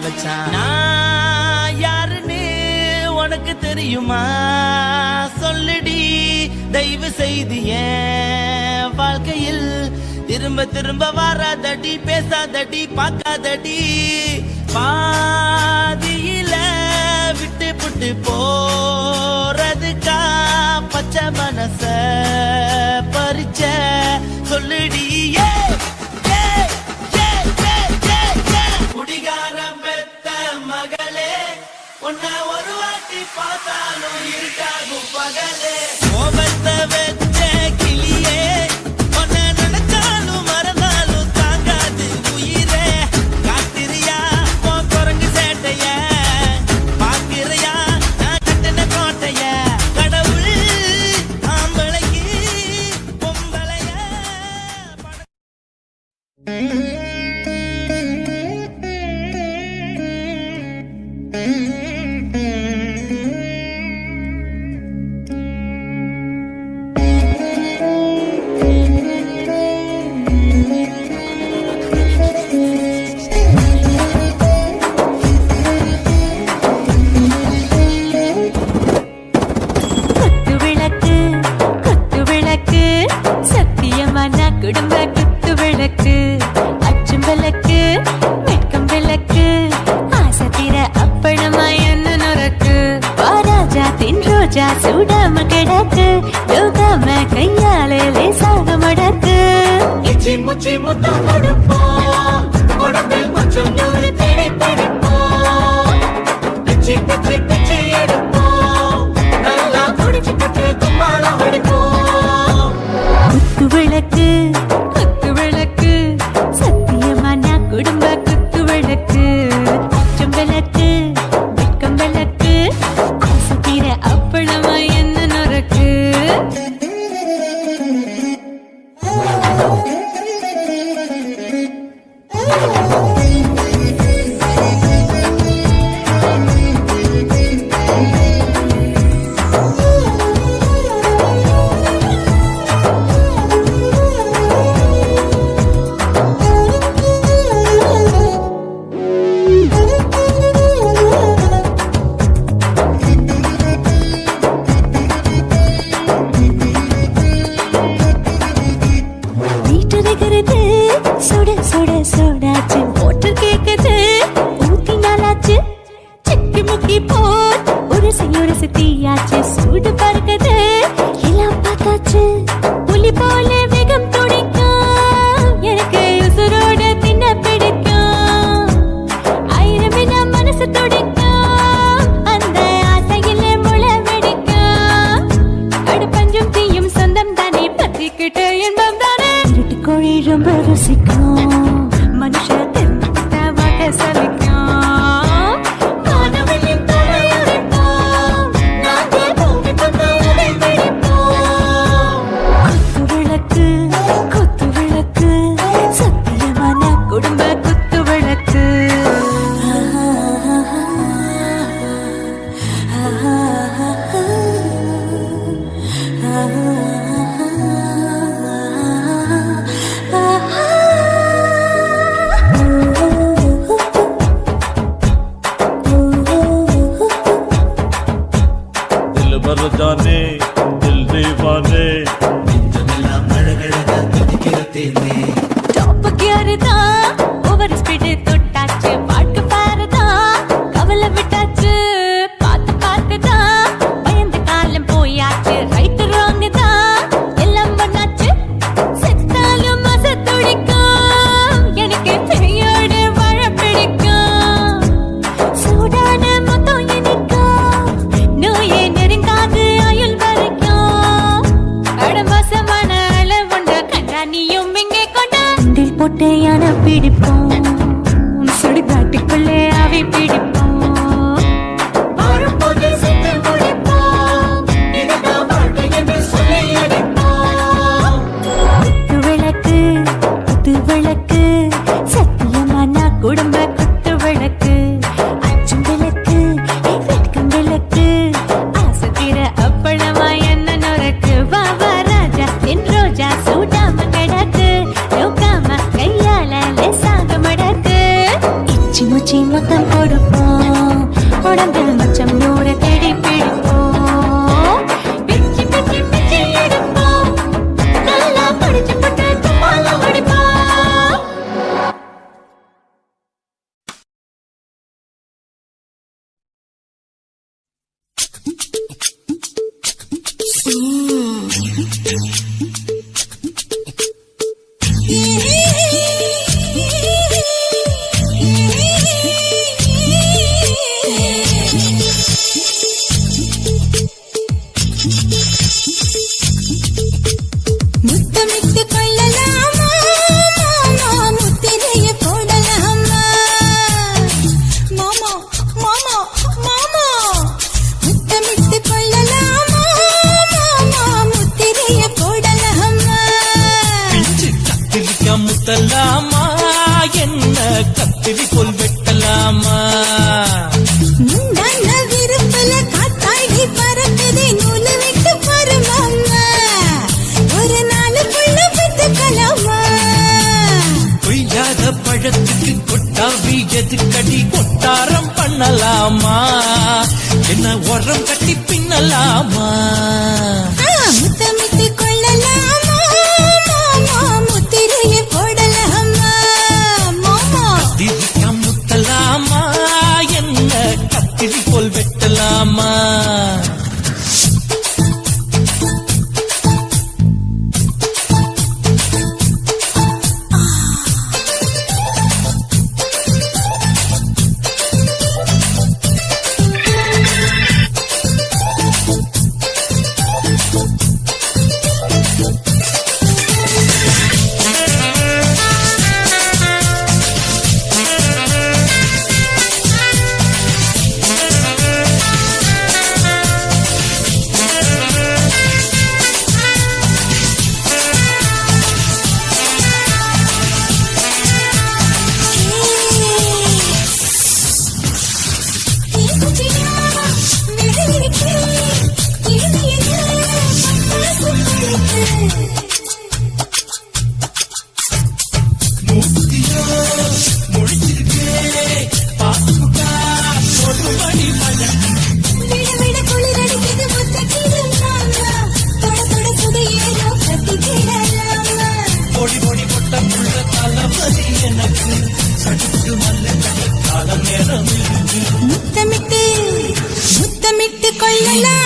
வச்சான் யாருன்னு உனக்கு தெரியுமா? சொல்லுடி தயவு செய்து வாழ்க்கையில் திரும்ப திரும்ப வராதடி பேசாதடி பார்க்காதடி. பா முழுசு தீயாச்சு சூடு பறக்குது. எல்லாம் பார்த்தாச்சு. புலி போல கோட்டையான பிடிப்போம். சுடுகாட்டுக்குள்ளே அவை பிடிப்போம். la la.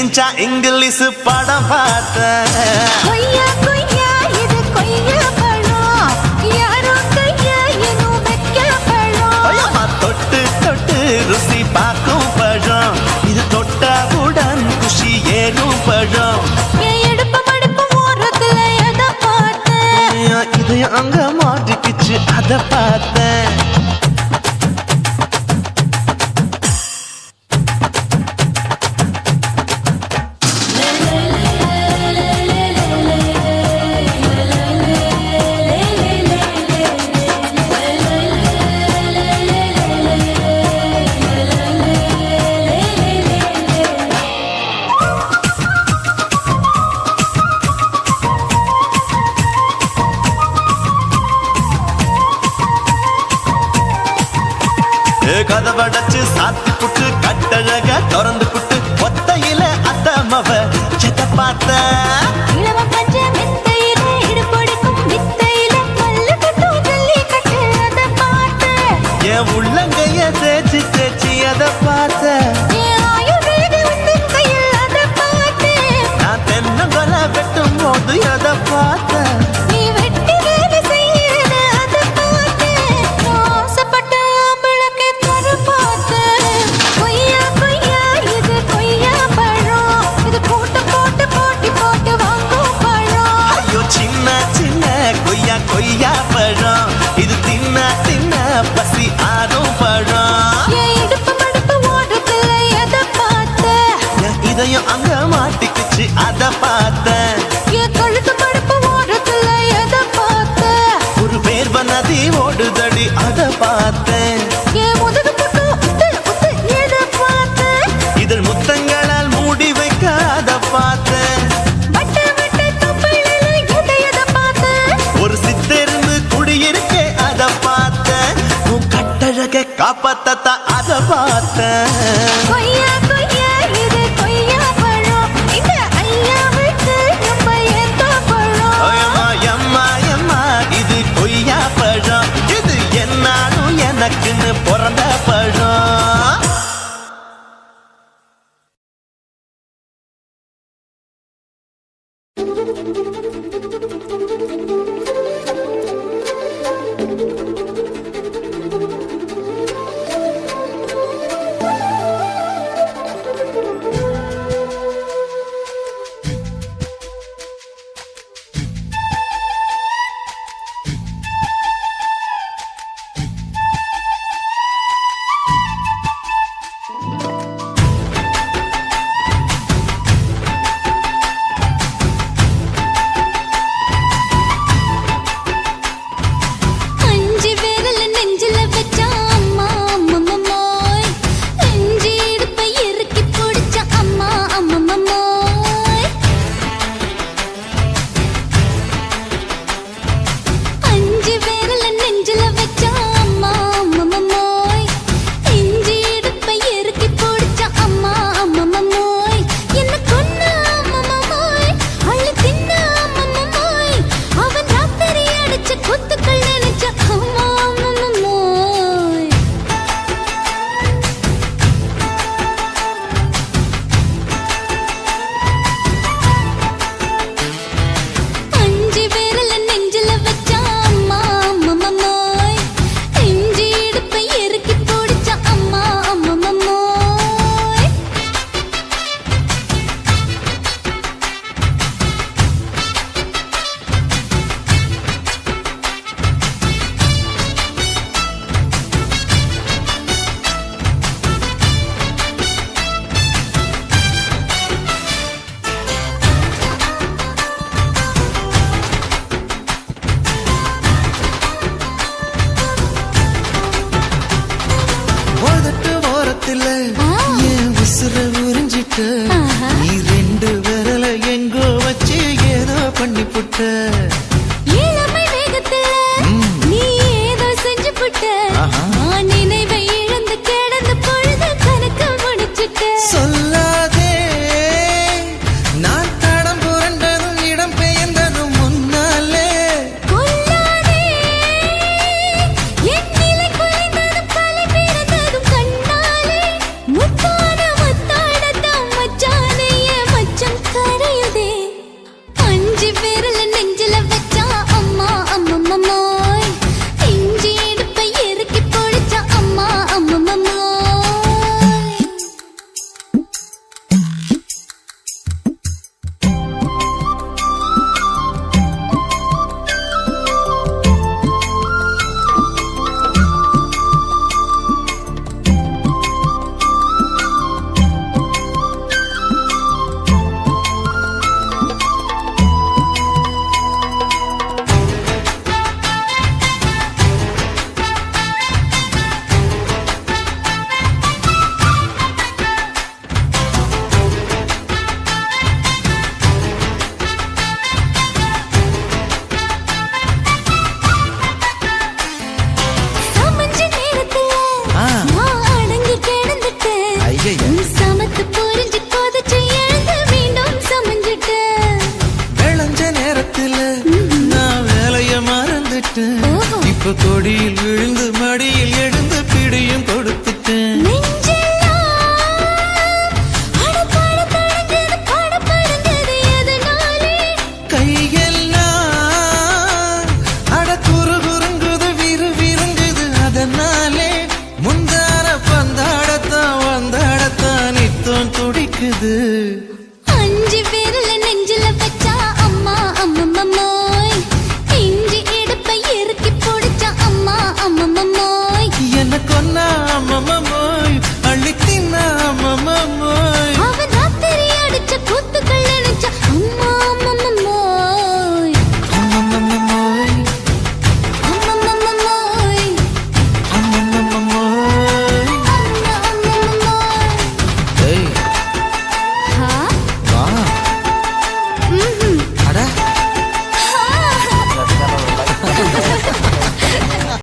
இன்ச்சா இங்கிலீஷ் படம் பார்த்தேன் ருசி பார்க்கும் பழம். இது தொட்டவுடன் குஷி ஏறும் பழம். இதயம் அங்க மாட்டிக்கிச்சு அதை பார்த்தேன். காப்பாத்தத்தா அதை பார்த்தேன்.